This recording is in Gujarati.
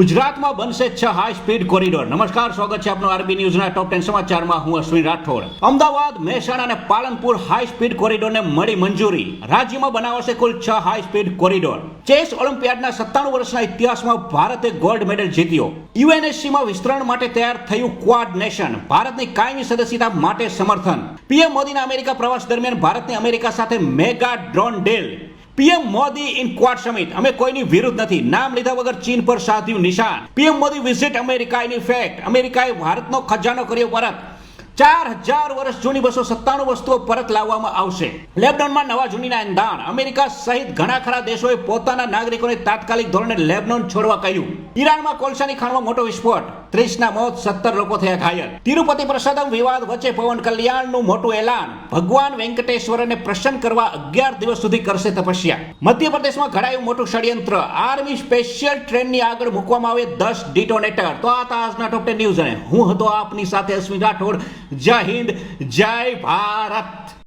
ગુજરાતમાં બનશે છ હાઈ સ્પીડ કોરિડોર નમસ્કાર, સ્વાગત છે આપનો આરબી ન્યૂઝના ટોપ ટેન સમાચારમાં. હું અશ્વિન રાઠોડ. અમદાવાદ, મહેસાણા અને પાલનપુર હાઈ સ્પીડ કોરિડોરને મળી મંજૂરી. રાજ્યમાં બનાવાશે કુલ છ હાઈ સ્પીડ કોરિડોર ચેસ ઓલિમ્પિયાડના સત્તાણું વર્ષના ઇતિહાસમાં ભારતે ગોલ્ડ મેડલ જીત્યો. યુએનએસસીમાં વિસ્તરણ માટે તૈયાર થયું ક્વાડ નેશન ભારતની કાયમી સદસ્યતા માટે સમર્થન. પીએમ મોદીના અમેરિકા પ્રવાસ દરમિયાન ભારતની અમેરિકા સાથે mega drone deal PM Modi in Quad summit. અમે કોઈની વિરુદ્ધ નથી. નામ લીધા વગર ચીન પર સાધ્યું નિશાન. PM Modi visit America in effect અમેરિકાએ ભારતનો ખજાનો કર્યો પરત. ચાર હજાર વર્ષ જૂની બસો સત્તાણું વસ્તુઓ પરત લાવવામાં આવશે. લેબનોનમાં નવા જૂનીના એંધાણ. અમેરિકા સહિત ઘણા ખરા દેશોએ પોતાના નાગરિકોને તાત્કાલિક ધોરણે લેબનોન છોડવા કહ્યું. ઈરાનમાં કોલસાની ખાણમાં મોટો વિસ્ફોટ. ત્રીસના મોત સત્તર લોકો થયા ઘાયલ. તિરુપતિ પ્રસાદમ વિવાદ વચ્ચે પવન કલ્યાણનું મોટું એલાન. ભગવાન વેંકટેશ્વરને પ્રસન્ન કરવા અગિયાર દિવસ સુધી કરશે તપસ્યા. મધ્યપ્રદેશમાં ઘડાયું મોટું ષડયંત્ર. આર્મી સ્પેશિયલ ટ્રેનની આગળ મૂકવામાં આવે દસ ડિટોનેટર. તો આ હતા આજના ટોપ ટેન ન્યૂઝ હું હતો આપની સાથે અશ્વિન રાઠોડ. જય હિન્દ જય ભારત.